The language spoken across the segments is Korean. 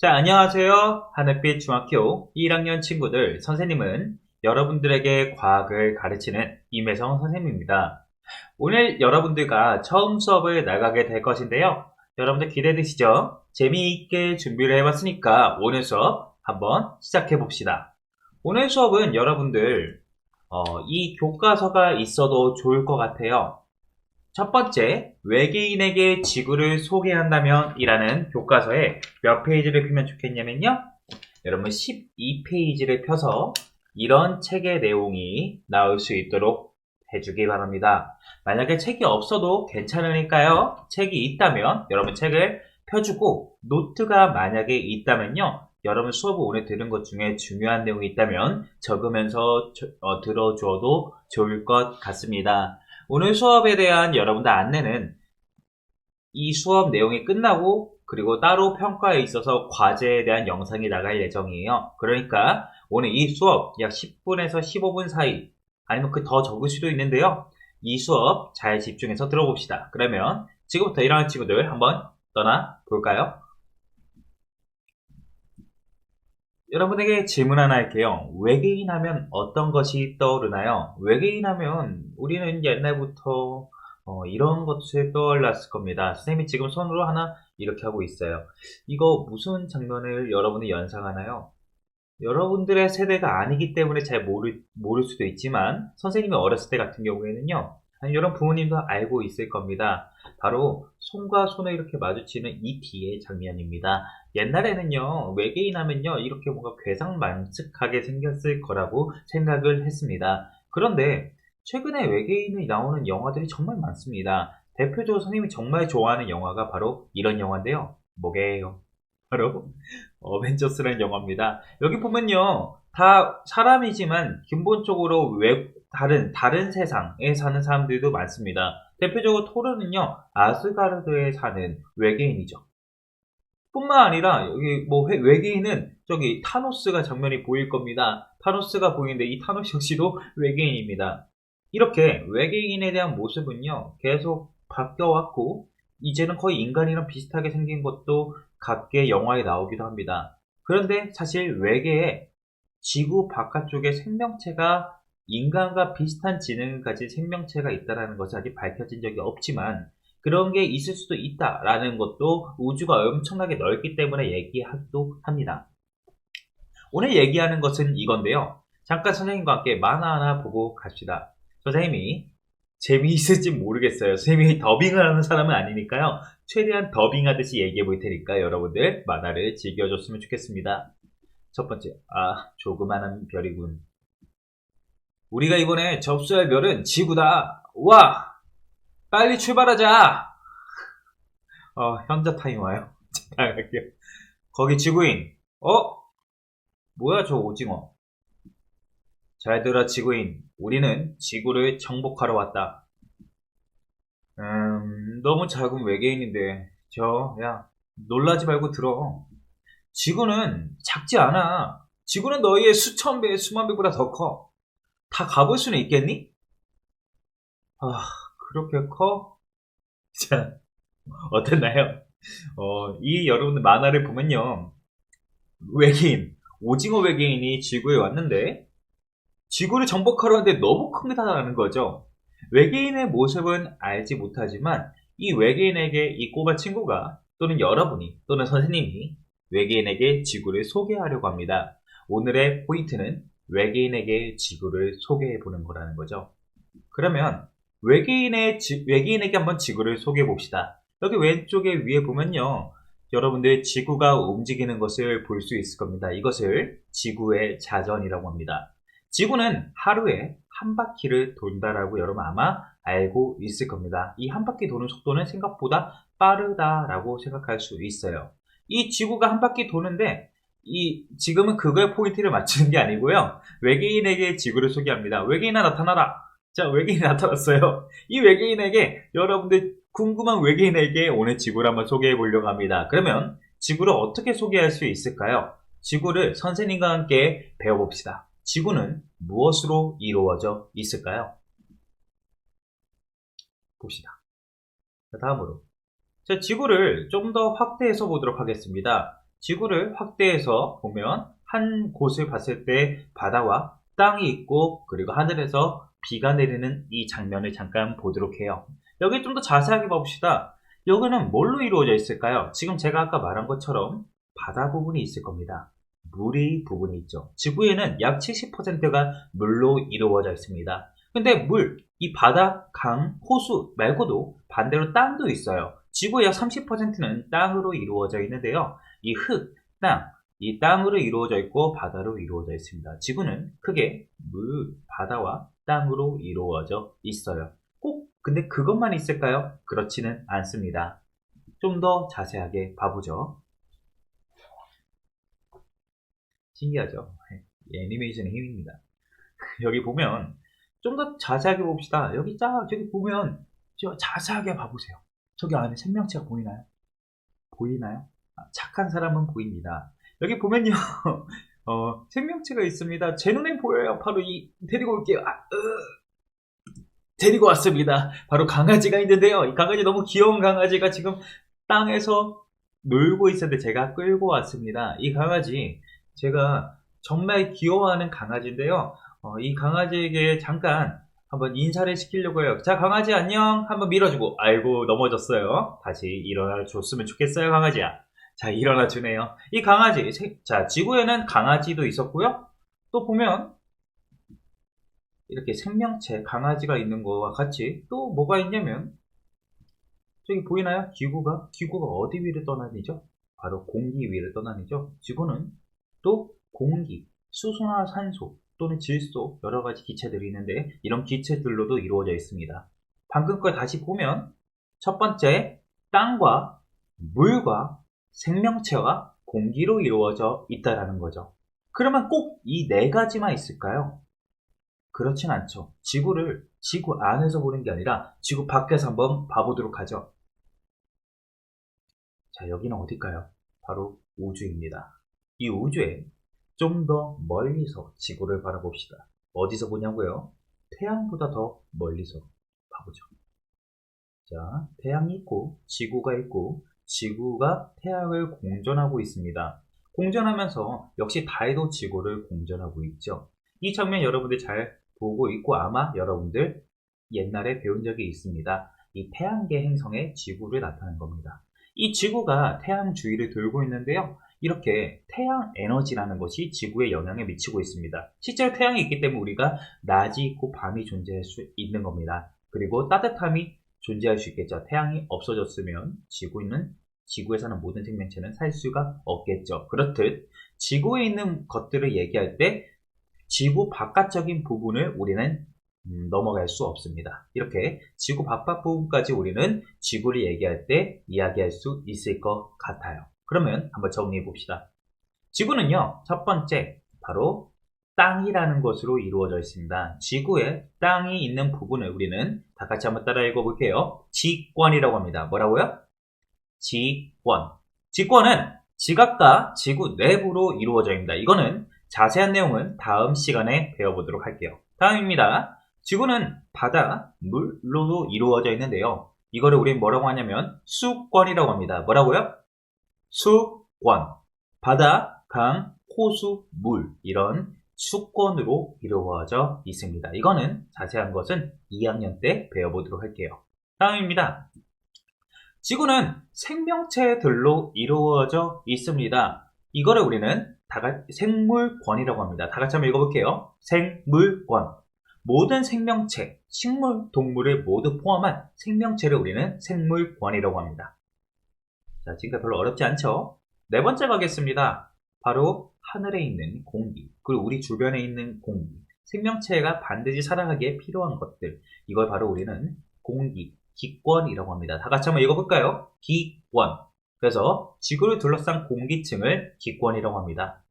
자, 안녕하세요. 하늘빛 중학교 1학년 친구들, 선생님은 여러분들에게 과학을 가르치는 임혜성 선생님입니다. 오늘 여러분들과 처음 수업을 나가게 될 것인데요. 여러분들 기대되시죠? 재미있게 준비를 해봤으니까 오늘 수업 한번 시작해 봅시다. 오늘 수업은 여러분들, 어, 이 교과서가 있어도 좋을 것 같아요. 첫 번째, 외계인에게 지구를 소개한다면 이라는 교과서에 몇 페이지를 펴면 좋겠냐면요. 여러분 12페이지를 펴서 이런 책의 내용이 나올 수 있도록 해주기 바랍니다. 만약에 책이 없어도 괜찮으니까요. 책이 있다면 여러분 책을 펴주고 노트가 만약에 있다면요. 여러분 수업을 오늘 들은 것 중에 중요한 내용이 있다면 적으면서 저- 어, 들어줘도 좋을 것 같습니다. 오늘 수업에 대한 여러분들 안내는 이 수업 내용이 끝나고 그리고 따로 평가에 있어서 과제에 대한 영상이 나갈 예정이에요. 그러니까 오늘 이 수업 약 10분에서 15분 사이 아니면 그 더 적을 수도 있는데요. 이 수업 잘 집중해서 들어봅시다. 그러면 지금부터 일어나는 친구들 한번 떠나 볼까요? 여러분에게 질문 하나 할게요. 외계인 하면 어떤 것이 떠오르나요? 외계인 하면 우리는 옛날부터 어, 이런 것을 떠올랐을 겁니다. 선생님이 지금 손으로 하나 이렇게 하고 있어요. 이거 무슨 장면을 여러분이 연상하나요? 여러분들의 세대가 아니기 때문에 잘 모를, 모를 수도 있지만 선생님이 어렸을 때 같은 경우에는요. 아니, 여러분 부모님도 알고 있을 겁니다. 바로 손과 손을 이렇게 마주치는 이 뒤의 장면입니다. 옛날에는요, 외계인 하면요, 이렇게 뭔가 괴상만측하게 생겼을 거라고 생각을 했습니다. 그런데, 최근에 외계인이 나오는 영화들이 정말 많습니다. 대표적으로 선생님이 정말 좋아하는 영화가 바로 이런 영화인데요. 뭐게요? 바로, 어벤져스라는 영화입니다. 여기 보면요, 다 사람이지만, 기본적으로 외, 다른, 다른 세상에 사는 사람들도 많습니다. 대표적으로 토르는요, 아스가르드에 사는 외계인이죠. 뿐만 아니라 여기 뭐 외- 외계인은 저기 타노스가 장면이 보일 겁니다. 타노스가 보이는데 이 타노스 역시도 외계인입니다. 이렇게 외계인에 대한 모습은요 계속 바뀌어왔고 이제는 거의 인간이랑 비슷하게 생긴 것도 각계 영화에 나오기도 합니다. 그런데 사실 외계에 지구 바깥쪽에 생명체가 인간과 비슷한 지능을 가진 생명체가 있다는 것이 아직 밝혀진 적이 없지만 그런 게 있을 수도 있다라는 것도 우주가 엄청나게 넓기 때문에 얘기하기도 합니다. 오늘 얘기하는 것은 이건데요. 잠깐 선생님과 함께 만화 하나 보고 갑시다. 선생님이 재미있을지 모르겠어요. 선생님이 더빙을 하는 사람은 아니니까요. 최대한 더빙하듯이 얘기해 볼 테니까 여러분들 만화를 즐겨줬으면 좋겠습니다. 첫 번째, 아, 조그마한 별이군. 우리가 이번에 접수할 별은 지구다. 와! 빨리 출발하자! 어, 현자 타임 와요. 나갈게요. 거기 지구인. 어? 뭐야, 저 오징어. 잘 들어, 지구인. 우리는 지구를 정복하러 왔다. 음, 너무 작은 외계인인데. 저, 야, 놀라지 말고 들어. 지구는 작지 않아. 지구는 너희의 수천 배, 수만 배보다 더 커. 다 가볼 수는 있겠니? 아, 그렇게 커? 자, 어땠나요? 어, 이 여러분들 만화를 보면요. 외계인, 오징어 외계인이 지구에 왔는데, 지구를 정복하러 왔는데 너무 크다라는 거죠. 외계인의 모습은 알지 못하지만, 이 외계인에게 이 꼬마 친구가, 또는 여러분이, 또는 선생님이 외계인에게 지구를 소개하려고 합니다. 오늘의 포인트는 외계인에게 지구를 소개해 보는 거라는 거죠. 그러면, 외계인의, 지- 외계인에게 한번 지구를 소개해 봅시다. 여기 왼쪽에 위에 보면요. 여러분들 지구가 움직이는 것을 볼 수 있을 겁니다. 이것을 지구의 자전이라고 합니다. 지구는 하루에 한 바퀴를 돈다라고 여러분 아마 알고 있을 겁니다. 이 한 바퀴 도는 속도는 생각보다 빠르다라고 생각할 수 있어요. 이 지구가 한 바퀴 도는데 이 지금은 그거에 포인트를 맞추는 게 아니고요. 외계인에게 지구를 소개합니다. 외계인아 나타나라. 자, 외계인이 나타났어요. 이 외계인에게 여러분들 궁금한 외계인에게 오늘 지구를 한번 소개해 보려고 합니다. 그러면 지구를 어떻게 소개할 수 있을까요? 지구를 선생님과 함께 배워봅시다. 지구는 무엇으로 이루어져 있을까요? 봅시다. 자, 다음으로. 자, 지구를 좀 더 확대해서 보도록 하겠습니다. 지구를 확대해서 보면 한 곳을 봤을 때 바다와 땅이 있고 그리고 하늘에서 비가 내리는 이 장면을 잠깐 보도록 해요. 여기 좀 더 자세하게 봅시다. 여기는 뭘로 이루어져 있을까요? 지금 제가 아까 말한 것처럼 바다 부분이 있을 겁니다. 물이 부분이 있죠. 지구에는 약 70%가 물로 이루어져 있습니다. 근데 물, 이 바다, 강, 호수 말고도 반대로 땅도 있어요. 지구의 약 30%는 땅으로 이루어져 있는데요. 이 흙, 땅, 이 땅으로 이루어져 있고 바다로 이루어져 있습니다. 지구는 크게 물, 바다와 땅으로 이루어져 있어요. 꼭 근데 그것만 있을까요? 그렇지는 않습니다. 좀 더 자세하게 봐보죠. 신기하죠? 예, 애니메이션의 힘입니다. 여기 보면 좀 더 자세하게 봅시다. 여기 쫙 저기 보면 저 자세하게 봐보세요. 저기 안에 생명체가 보이나요? 보이나요? 아, 착한 사람은 보입니다. 여기 보면요, 어, 생명체가 있습니다. 제 눈엔 보여요. 바로 이 데리고 올게요. 아, 으, 데리고 왔습니다. 바로 강아지가 있는데요. 이 강아지 너무 귀여운 강아지가 지금 땅에서 놀고 있었는데 제가 끌고 왔습니다. 이 강아지 제가 정말 귀여워하는 강아지인데요. 어, 이 강아지에게 잠깐 한번 인사를 시키려고 해요. 자, 강아지 안녕. 한번 밀어주고. 아이고, 넘어졌어요. 다시 일어나 줬으면 좋겠어요, 강아지야. 자, 일어나 주네요. 이 강아지, 세- 자, 지구에는 강아지도 있었고요. 또 보면, 이렇게 생명체, 강아지가 있는 거와 같이 또 뭐가 있냐면, 저기 보이나요? 기구가? 기구가 어디 위를 떠다니죠? 바로 공기 위를 떠다니죠? 지구는 또 공기, 수소나 산소, 또는 질소, 여러 가지 기체들이 있는데, 이런 기체들로도 이루어져 있습니다. 방금 걸 다시 보면, 첫 번째, 땅과 물과 생명체와 공기로 이루어져 있다라는 거죠. 그러면 꼭 이 네 가지만 있을까요? 그렇진 않죠. 지구를 지구 안에서 보는 게 아니라 지구 밖에서 한번 봐보도록 하죠. 자, 여기는 어딜까요? 바로 우주입니다. 이 우주에 좀 더 멀리서 지구를 바라봅시다. 어디서 보냐고요? 태양보다 더 멀리서 봐보죠. 자, 태양이 있고 지구가 있고 지구가 태양을 공전하고 있습니다. 공전하면서 역시 달도 지구를 공전하고 있죠. 이 장면 여러분들 잘 보고 있고 아마 여러분들 옛날에 배운 적이 있습니다. 이 태양계 행성의 지구를 나타낸 겁니다. 이 지구가 태양 주위를 돌고 있는데요. 이렇게 태양 에너지라는 것이 지구에 영향을 미치고 있습니다. 실제로 태양이 있기 때문에 우리가 낮이 있고 밤이 존재할 수 있는 겁니다. 그리고 따뜻함이 존재할 수 있겠죠. 태양이 없어졌으면 지구는 지구에 사는 모든 생명체는 살 수가 없겠죠. 그렇듯 지구에 있는 것들을 얘기할 때 지구 바깥적인 부분을 우리는 음, 넘어갈 수 없습니다. 이렇게 지구 바깥 부분까지 우리는 지구를 얘기할 때 이야기할 수 있을 것 같아요. 그러면 한번 정리해 봅시다. 지구는요, 첫 번째, 바로 땅이라는 것으로 이루어져 있습니다. 지구에 땅이 있는 부분을 우리는 다 같이 한번 따라 읽어볼게요. 지권이라고 합니다. 뭐라고요? 지권. 지권은 지각과 지구 내부로 이루어져 있습니다. 이거는 자세한 내용은 다음 시간에 배워보도록 할게요. 다음입니다. 지구는 바다, 물로도 이루어져 있는데요. 이거를 우린 뭐라고 하냐면 수권이라고 합니다. 뭐라고요? 수권. 바다, 강, 호수, 물 이런 수권으로 이루어져 있습니다. 이거는 자세한 것은 2학년 때 배워보도록 할게요. 다음입니다. 지구는 생명체들로 이루어져 있습니다. 이거를 우리는 다같이 생물권이라고 합니다. 다 같이 한번 읽어볼게요. 생물권. 모든 생명체, 식물, 동물을 모두 포함한 생명체를 우리는 생물권이라고 합니다. 자, 지금까지 별로 어렵지 않죠? 네 번째 가겠습니다. 바로 하늘에 있는 공기, 그리고 우리 주변에 있는 공기, 생명체가 반드시 살아가기에 필요한 것들, 이걸 바로 우리는 공기, 기권이라고 합니다. 다 같이 한번 읽어볼까요? 기권. 그래서 지구를 둘러싼 공기층을 기권이라고 합니다.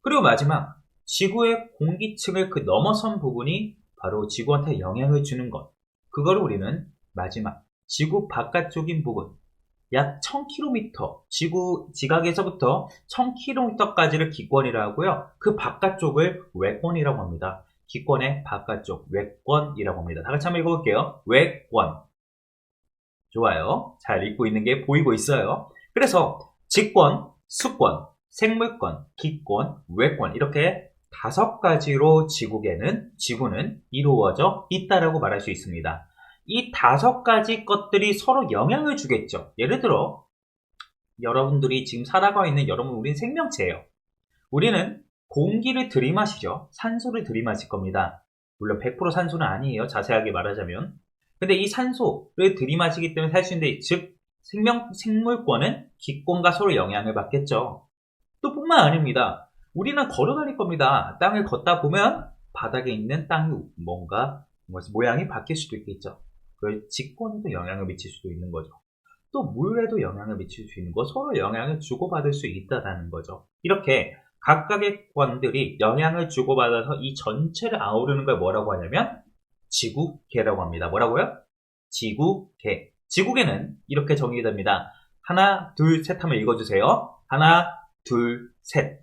그리고 마지막, 지구의 공기층을 그 넘어선 부분이 바로 지구한테 영향을 주는 것. 그걸 우리는 마지막, 지구 바깥쪽인 부분, 약 1000km, 지구 지각에서부터 1000km까지를 기권이라 하고요. 그 바깥쪽을 외권이라고 합니다. 기권의 바깥쪽, 외권이라고 합니다. 다 같이 한번 읽어볼게요. 외권. 좋아요. 잘 읽고 있는 게 보이고 있어요. 그래서 직권, 수권, 생물권, 기권, 외권 이렇게 다섯 가지로 지구계는 지구는 이루어져 있다라고 말할 수 있습니다. 이 다섯 가지 것들이 서로 영향을 주겠죠. 예를 들어 여러분들이 지금 살아가고 있는 여러분 우린 생명체예요. 우리는 공기를 들이마시죠. 산소를 들이마실 겁니다. 물론 100% 산소는 아니에요. 자세하게 말하자면. 근데 이 산소를 들이마시기 때문에 살 수 있는데 즉 생명 생물권은 기권과 서로 영향을 받겠죠. 또 뿐만 아닙니다. 우리는 걸어 다닐 겁니다. 땅을 걷다 보면 바닥에 있는 땅이 뭔가 모양이 바뀔 수도 있겠죠. 그 직권에도 영향을 미칠 수도 있는 거죠. 또 물에도 영향을 미칠 수 있는 거 서로 영향을 주고받을 수 있다라는 거죠. 이렇게 각각의 권들이 영향을 주고받아서 이 전체를 아우르는 걸 뭐라고 하냐면 지구계라고 합니다. 뭐라고요? 지구계. 지구계는 이렇게 정의됩니다. 하나, 둘, 셋 하면 읽어주세요. 하나, 둘, 셋.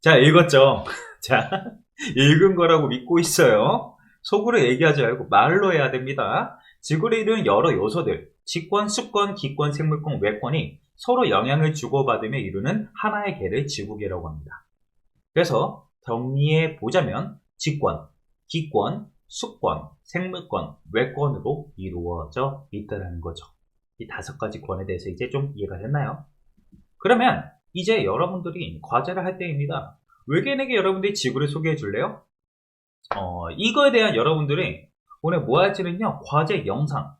자, 읽었죠? 자, 읽은 거라고 믿고 있어요. 속으로 얘기하지 말고 말로 해야 됩니다. 지구를 이루는 여러 요소들, 직권, 수권, 기권, 생물권, 외권이 서로 영향을 주고받으며 이루는 하나의 개를 지구계라고 합니다. 그래서 정리해 보자면 직권, 기권, 수권, 생물권, 외권으로 이루어져 있다는 거죠. 이 다섯 가지 권에 대해서 이제 좀 이해가 됐나요? 그러면 이제 여러분들이 과제를 할 때입니다. 외계인에게 여러분들이 지구를 소개해 줄래요? 어, 이거에 대한 여러분들이 오늘 뭐 할지는요, 과제 영상.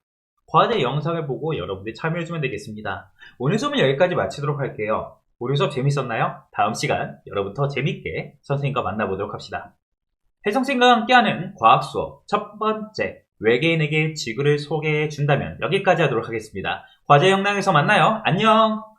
과제 영상을 보고 여러분들이 참여해주면 되겠습니다. 오늘 수업은 여기까지 마치도록 할게요. 오늘 수업 재밌었나요? 다음 시간 여러분 더 재밌게 선생님과 만나보도록 합시다. 혜성쌤과 함께하는 과학 수업 첫 번째 외계인에게 지구를 소개해 준다면 여기까지 하도록 하겠습니다. 과제 영상에서 만나요. 안녕!